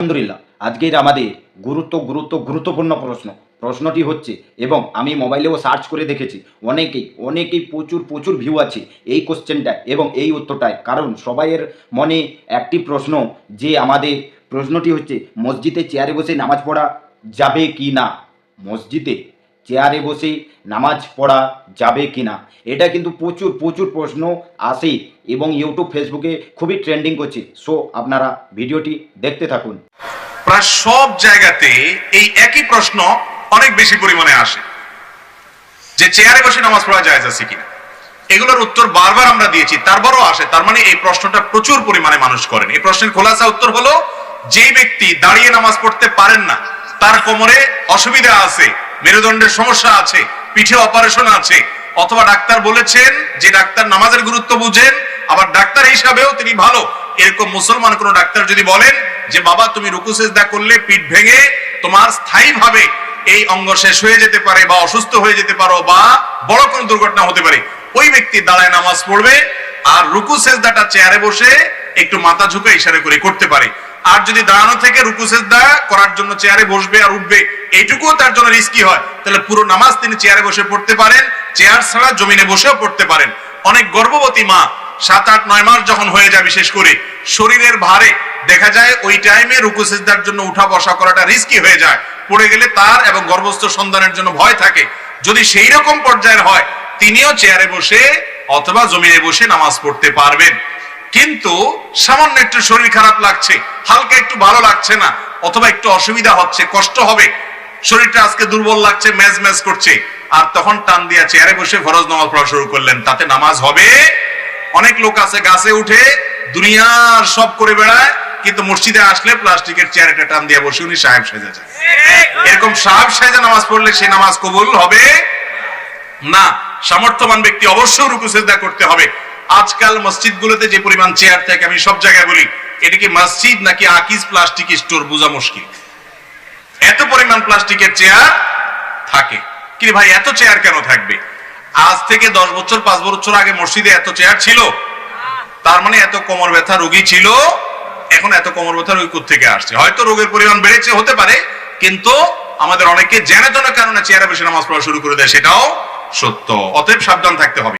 আলহামদুলিল্লাহ, আজকের আমাদের গুরুত্ব গুরুত্ব, গুরুত্বপূর্ণ প্রশ্ন। প্রশ্নটি হচ্ছে, এবং আমি মোবাইলেও সার্চ করে দেখেছি, অনেকেই অনেকেই প্রচুর প্রচুর ভিউ আছে এই কোশ্চেনটায় এবং এই উত্তরটায়। কারণ সবাইয়ের মনে একটি প্রশ্ন যে আমাদের প্রশ্নটি হচ্ছে, মসজিদে চেয়ারে বসে নামাজ পড়া যাবে কি না? মসজিদে চেয়ারে বসে নামাজ পড়া যাবে কি না এটা কিন্তু প্রচুর প্রচুর প্রশ্ন আসে এবং ইউটিউব ফেসবুকে খুবই ট্রেন্ডিং করছে। সো আপনারা ভিডিওটি দেখতে থাকুন। প্রায় সব জায়গাতে এই একই প্রশ্ন অনেক বেশি পরিমাণে আসে। যে চেয়ারে বসে নামাজ পড়া যায় আছে কিনা? এগুলোর উত্তর বারবার আমরা দিয়েছি, তারপরও আসে। তার মানে এই প্রশ্নটা প্রচুর পরিমাণে মানুষ করেন। এই প্রশ্নের খোলাসা উত্তর হলো, যেই ব্যক্তি দাঁড়িয়ে নামাজ পড়তে পারেন না, তার কোমরে অসুবিধা আছে। মেরুদণ্ডের সমস্যা আছে, পিঠে অপারেশন আছে। অথবা ডাক্তার বলেছেন যে ডাক্তার নামাজের গুরুত্ব বুঝেন, আবার ডাক্তার হিসাবেও তিনি ভালো। এরকম মুসলমান কোন ডাক্তার যদি বলেন যে, বাবা, তুমি রুকু করলে পিঠ ভেঙে তোমার স্থায়ীভাবে এই অঙ্গ শেষ হয়ে যেতে পারে বা অসুস্থ হয়ে যেতে পারো বা বড় কোনো দুর্ঘটনা হতে পারে। ওই ব্যক্তি দাঁড়ায় নামাজ পড়বে আর রুকু সেজদাটা চেয়ারে বসে একটু মাথা ঝুঁকে ইশারা করে করতে পারে। আর যদি দাঁড়ানো থেকে রুকু সেজদা করার জন্য চেয়ারে বসবে আর উঠবে, এইটুকুও তার জন্য রিস্কি হয়। তাহলে পুরো নামাজ তিনি চেয়ারে বসে পড়তে পারেন, চেয়ার ছাড়া জমিনে বসেও পড়তে পারেন। অনেক গর্ভবতী মা সাত, আট, নয় মাস যখন হয়ে যায় বিশেষ করে, শরীরের ভারে দেখা যায় ওই টাইমে রুকু সেজদার জন্য উঠা বসা করাটা রিস্কি হয়ে যায়। পড়ে গেলে তার এবং গর্ভস্থ সন্তানের জন্য ভয় থাকে। যদি সেই রকম পর্যায়ের হয়, তিনিও চেয়ারে বসে অথবা জমিনে বসে নামাজ পড়তে পারবেন। কিন্তু সামান্য একটু শরীর খারাপ লাগছে, হালকা একটু ভালো লাগছে না, অথবা একটু অসুবিধা হচ্ছে, কষ্ট হবে, শরীরটা আজকে দুর্বল লাগছে, ম্যাজ ম্যাজ করছে, আর তখন টান দিয়া চেয়ারে বসে ফরজ নামাজ পড়া শুরু করলেন। তাতে নামাজ হবে? অনেক লোক আছে গাছে উঠে দুনিয়ার সব করে বেড়ায়, কিন্তু মসজিদে আসলে প্লাস্টিকের চেয়ারটা টান দিয়ে বসে উনি সাহেব সেজে যায়। এরকম সাহেব সেজে নামাজ পড়লে সেই নামাজ কবুল হবে? না, সামর্থ্যবান ব্যক্তি অবশ্যই রুকু সেজদা করতে হবে। আজকাল মসজিদগুলোতে যে পরিমাণ চেয়ার থাকে, আমি সব জায়গায় বলি, এটা কি মসজিদ নাকি আকিজ প্লাস্টিক স্টোর? বোঝা মুশকিল। এত পরিমাণ প্লাস্টিকের চেয়ার থাকে। কিরে ভাই, এত চেয়ার কেন থাকবে? আজ থেকে দশ বছর, পাঁচ বছর আগে মসজিদে এত চেয়ার ছিল? তার মানে এত কোমর ব্যথা রোগী ছিল? এখন এত কোমর ব্যথা রোগী থেকে আসছে? হয়তো রোগের পরিমাণ বেড়েছে, হতে পারে, কিন্তু আমাদের অনেকে জেনে জন্য কারণে চেয়ারে বসে নামাজ পড়া শুরু করে দেয়, সেটাও সত্য। অতএব সাবধান থাকতে হবে।